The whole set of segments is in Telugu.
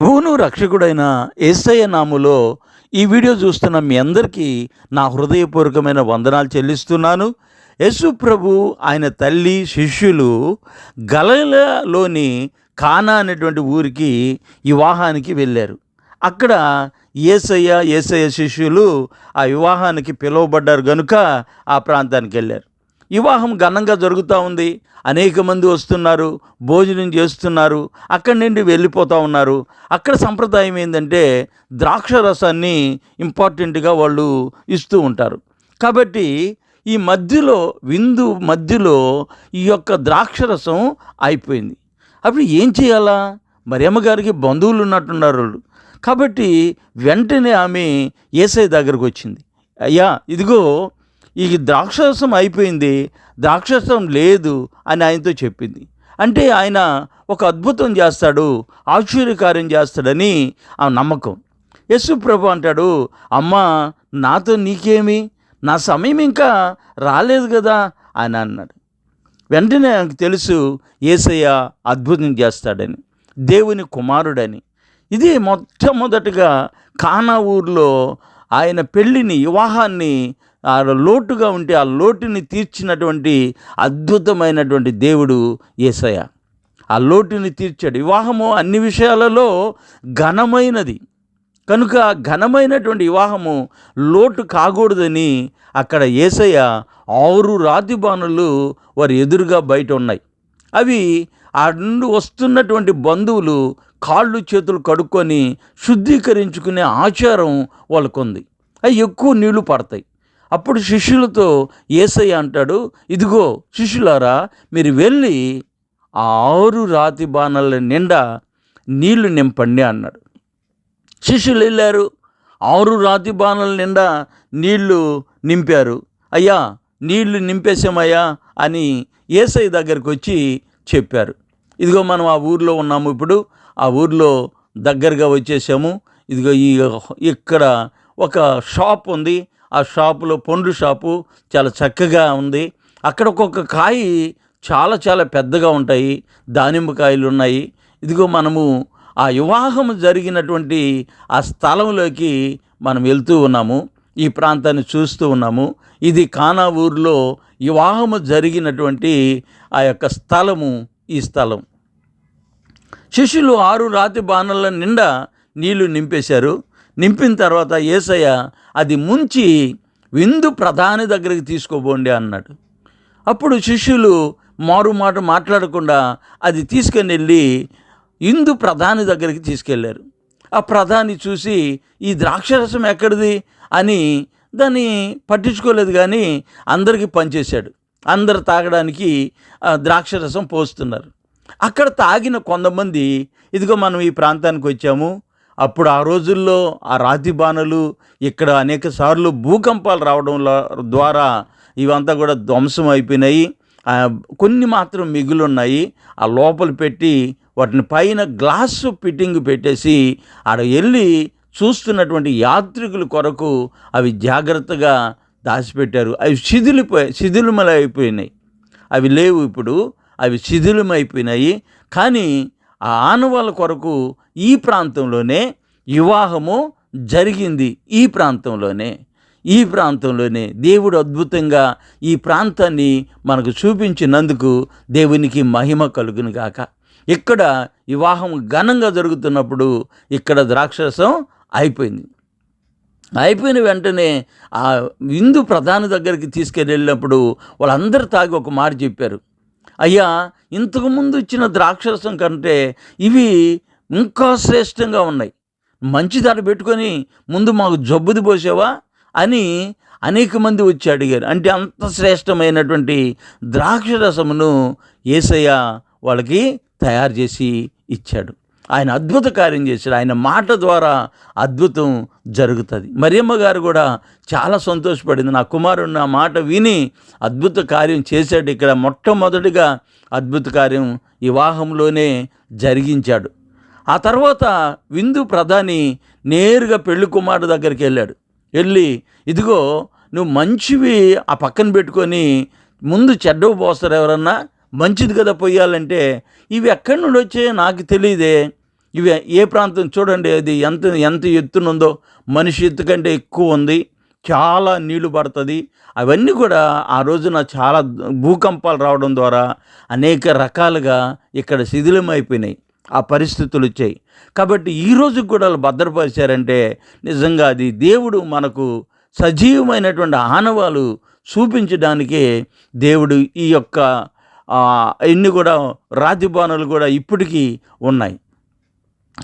ప్రభువును రక్షకుడైన ఏసయ్య నాములో ఈ వీడియో చూస్తున్న మీ అందరికీ నా హృదయపూర్వకమైన వందనాలు చెల్లిస్తున్నాను. యేసు ప్రభు ఆయన తల్లి శిష్యులు గలలోని కానా అనేటువంటి ఊరికి వివాహానికి వెళ్ళారు. అక్కడ ఏసయ్య ఏసయ్య శిష్యులు ఆ వివాహానికి పిలువబడ్డారు గనుక ఆ ప్రాంతానికి వెళ్ళారు. వివాహం ఘనంగా జరుగుతూ ఉంది. అనేక మంది వస్తున్నారు భోజనం చేస్తున్నారు అక్కడి నుండి వెళ్ళిపోతూ ఉన్నారు. అక్కడ సంప్రదాయం ఏంటంటే ద్రాక్ష రసాన్ని ఇంపార్టెంట్గా వాళ్ళు ఇస్తూ ఉంటారు. కాబట్టి ఈ మధ్యలో విందు మధ్యలో ఈ యొక్క ద్రాక్ష రసం అయిపోయింది. అప్పుడు ఏం చేయాలా? మరి అమ్మగారికి బంధువులు ఉన్నట్టున్నారు వాళ్ళు. కాబట్టి వెంటనే ఆమె ఏసై దగ్గరకు వచ్చింది. అయ్యా ఇదిగో ఈ ద్రాక్షరసం అయిపోయింది ద్రాక్షరసం లేదు అని ఆయనతో చెప్పింది. అంటే ఆయన ఒక అద్భుతం చేస్తాడు ఆశ్చర్యకార్యం చేస్తాడని ఆ నమ్మకం. యశు ప్రభు అంటాడు అమ్మా నాతో నీకేమి? నా సమయం ఇంకా రాలేదు కదా అని అన్నాడు. వెంటనే ఆయనకు తెలుసు ఏసయ్య అద్భుతం చేస్తాడని దేవుని కుమారుడని. ఇది మొట్టమొదటిగా కానా ఊర్లో ఆయన పెళ్ళిని వివాహాన్ని ఆ లోటుగా ఉంటే ఆ లోటుని తీర్చినటువంటి అద్భుతమైనటువంటి దేవుడు ఏసయ ఆ లోటుని తీర్చాడు. వివాహము అన్ని విషయాలలో ఘనమైనది. కనుక ఘనమైనటువంటి వివాహము లోటు కాకూడదని అక్కడ ఏసయ్య ఆరు రాతి బాణులు వారి ఎదురుగా బయట ఉన్నాయి. అవి ఆ నుండి వస్తున్నటువంటి బంధువులు కాళ్ళు చేతులు కడుక్కొని శుద్ధీకరించుకునే ఆచారం వాళ్ళకుంది. అవి ఎక్కువ నీళ్ళు పడతాయి. అప్పుడు శిష్యులతో ఏసయ్య అంటాడు ఇదిగో శిష్యులారా మీరు వెళ్ళి ఆ ఆరు రాతి బాణల నిండా నీళ్ళు నింపండి అన్నాడు. శిష్యులు వెళ్ళారు ఆరు రాతి బాణల నిండా నీళ్ళు నింపారు. అయ్యా నీళ్ళు నింపేశామయ్యా అని ఏసఐ దగ్గరికి వచ్చి చెప్పారు. ఇదిగో మనం ఆ ఊర్లో ఉన్నాము ఇప్పుడు ఆ ఊర్లో దగ్గరగా వచ్చేసాము. ఇదిగో ఈ ఇక్కడ ఒక షాప్ ఉంది ఆ షాపులో పండ్లు షాపు చాలా చక్కగా ఉంది. అక్కడ ఒక్కొక్క కాయ చాలా చాలా పెద్దగా ఉంటాయి. దానిమ్మ కాయలు ఉన్నాయి. ఇదిగో మనము ఆ వివాహం జరిగినటువంటి ఆ స్థలంలోకి మనం వెళ్తూ ఉన్నాము. ఈ ప్రాంతాన్ని చూస్తూ ఉన్నాము. ఇది కానా ఊరిలో వివాహము జరిగినటువంటి ఆ యొక్క స్థలము ఈ స్థలం. శిష్యులు ఆరు రాతి బాణల నిండా నీళ్ళు నింపేశారు. నింపిన తర్వాత ఏసయ్య అది ముంచి విందు ప్రధాని దగ్గరికి తీసుకోబోండి అన్నాడు. అప్పుడు శిష్యులు మారు మాట మాట్లాడకుండా అది తీసుకుని వెళ్ళి ఇందు ప్రధాని దగ్గరికి తీసుకెళ్ళారు ఆ ప్రధాని చూసి ఈ ద్రాక్షరసం ఎక్కడిది? అని దాన్ని పట్టించుకోలేదు కానీ అందరికీ పనిచేశాడు అందరు తాగడానికి ఆ ద్రాక్షరసం పోస్తున్నారు. అక్కడ తాగిన కొంతమంది ఇదిగో మనం ఈ ప్రాంతానికి వచ్చాము అప్పుడు ఆ రోజుల్లో ఆ రాతి బాణలు ఇక్కడ అనేక సార్లు భూకంపాలు రావడం ద్వారా ఇవంతా కూడా ధ్వంసం అయిపోయినాయి. కొన్ని మాత్రం మిగులున్నాయి. ఆ లోపల పెట్టి వాటిని పైన గ్లాసు ఫిట్టింగ్ పెట్టేసి ఆడ వెళ్ళి చూస్తున్నటువంటి యాత్రికుల కొరకు అవి జాగ్రత్తగా దాచిపెట్టారు. అవి శిథిలిపోయి శిథిలమలైపోయినాయి అవి లేవు ఇప్పుడు. అవి శిథిలమైపోయినాయి. కానీ ఆ ఆనవాళ్ళ కొరకు ఈ ప్రాంతంలోనే వివాహము జరిగింది. ఈ ప్రాంతంలోనే ఈ ప్రాంతంలోనే దేవుడు అద్భుతంగా ఈ ప్రాంతాన్ని మనకు చూపించినందుకు దేవునికి మహిమ కలుగును గాక. ఇక్కడ వివాహం ఘనంగా జరుగుతున్నప్పుడు ఇక్కడ ద్రాక్షరసం అయిపోయింది. అయిపోయిన వెంటనే ఆ విందు ప్రధాని దగ్గరికి తీసుకెళ్ళినప్పుడు వాళ్ళందరూ తాగి ఒక మాట చెప్పారు. అయ్యా ఇంతకుముందు ఇచ్చిన ద్రాక్షరసం కంటే ఇవి ఇంకా శ్రేష్టంగా ఉన్నాయి. మంచి దాన్ని పెట్టుకొని ముందు మాకు జబ్బుది పోసావా అని అనేక మంది వచ్చి అడిగారు. అంటే అంత శ్రేష్టమైనటువంటి ద్రాక్షరసమును ఏసయ్య వాళ్ళకి తయారు చేసి ఇచ్చాడు. ఆయన అద్భుత కార్యం చేశాడు ఆయన మాట ద్వారా అద్భుతం జరుగుతుంది. మరియమ్మ గారు కూడా చాలా సంతోషపడింది. నా కుమారుడు నా మాట విని అద్భుత కార్యం చేశాడు. ఇక్కడ మొట్టమొదటిగా అద్భుత కార్యం వివాహంలోనే జరిగించాడు. ఆ తర్వాత విందు ప్రధాని నేరుగా పెళ్ళి కుమారుడు దగ్గరికి వెళ్ళాడు. వెళ్ళి ఇదిగో నువ్వు మంచివి ఆ పక్కన పెట్టుకొని ముందు చెడ్డవు పోస్తారు ఎవరన్నా? మంచిది కదా పొయ్యాలంటే ఇవి ఎక్కడి నుండి వచ్చాయో నాకు తెలియదే ఇవి ఏ ప్రాంతం చూడండి అది ఎంత ఎంత ఎత్తునుందో. మనిషి ఎత్తు కంటే ఎక్కువ ఉంది చాలా నీళ్ళు పడుతుంది. అవన్నీ కూడా ఆ రోజున చాలా భూకంపాలు రావడం ద్వారా అనేక రకాలుగా ఇక్కడ శిథిలమైపోయినాయి ఆ పరిస్థితులు వచ్చాయి. కాబట్టి ఈ రోజు కూడా వాళ్ళు భద్రపరిచారంటే నిజంగా అది దేవుడు మనకు సజీవమైనటువంటి ఆనవాలు చూపించడానికే దేవుడు ఈ యొక్క ఇన్ని కూడా రాతిబాణులు కూడా ఇప్పటికీ ఉన్నాయి.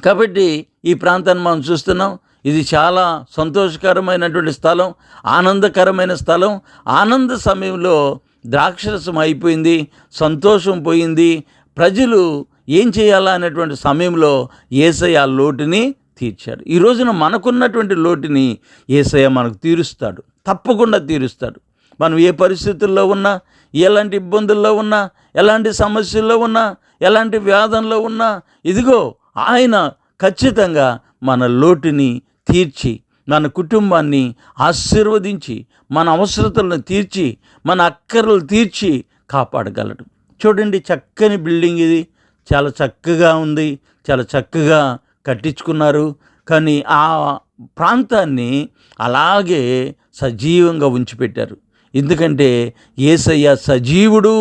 కాబట్టి ఈ ప్రాంతాన్ని మనం చూస్తున్నాం. ఇది చాలా సంతోషకరమైనటువంటి స్థలం ఆనందకరమైన స్థలం. ఆనంద సమయంలో ద్రాక్షరసం అయిపోయింది సంతోషం పోయింది. ప్రజలు ఏం చేయాలా అనేటువంటి సమయంలో ఏసయ్య ఆ లోటుని తీర్చాడు. ఈ రోజున మనకున్నటువంటి లోటుని ఏసయ్య మనకు తీరుస్తాడు తప్పకుండా తీరుస్తాడు. మనం ఏ పరిస్థితుల్లో ఉన్నా ఎలాంటి ఇబ్బందుల్లో ఉన్నా ఎలాంటి సమస్యల్లో ఉన్నా ఎలాంటి వ్యాధంలో ఉన్నా ఇదిగో ఆయన ఖచ్చితంగా మన లోటుని తీర్చి మన కుటుంబాన్ని ఆశీర్వదించి మన అవసరతలను తీర్చి మన అక్కర్లు తీర్చి కాపాడగలడు. చూడండి చక్కని బిల్డింగ్ ఇది. చాలా చక్కగా ఉంది. చాలా చక్కగా కట్టించుకున్నారు. కానీ ఆ ప్రాంతాన్ని అలాగే సజీవంగా ఉంచిపెట్టారు. ఎందుకంటే ఏసయ్య సజీవుడు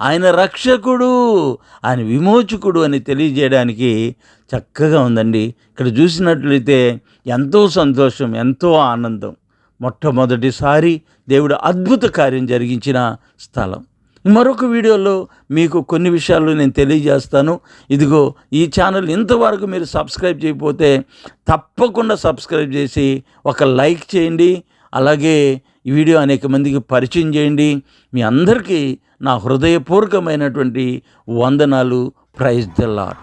ఆయన రక్షకుడు ఆయన విమోచకుడు అని తెలియజేయడానికి చక్కగా ఉందండి. ఇక్కడ చూసినట్లయితే ఎంతో సంతోషం ఎంతో ఆనందం. మొట్టమొదటిసారి దేవుడు అద్భుత కార్యం జరిగించిన స్థలం. మరొక వీడియోలో మీకు కొన్ని విషయాలు నేను తెలియజేస్తాను. ఇదిగో ఈ ఛానల్ ఇంతవరకు మీరు సబ్స్క్రైబ్ చేయకపోతే తప్పకుండా సబ్స్క్రైబ్ చేసి ఒక లైక్ చేయండి. అలాగే ఈ వీడియో అనేక మందికి పరిచయం చేయండి. మీ అందరికీ నా హృదయపూర్వకమైనటువంటి వందనాలు. Praise the lord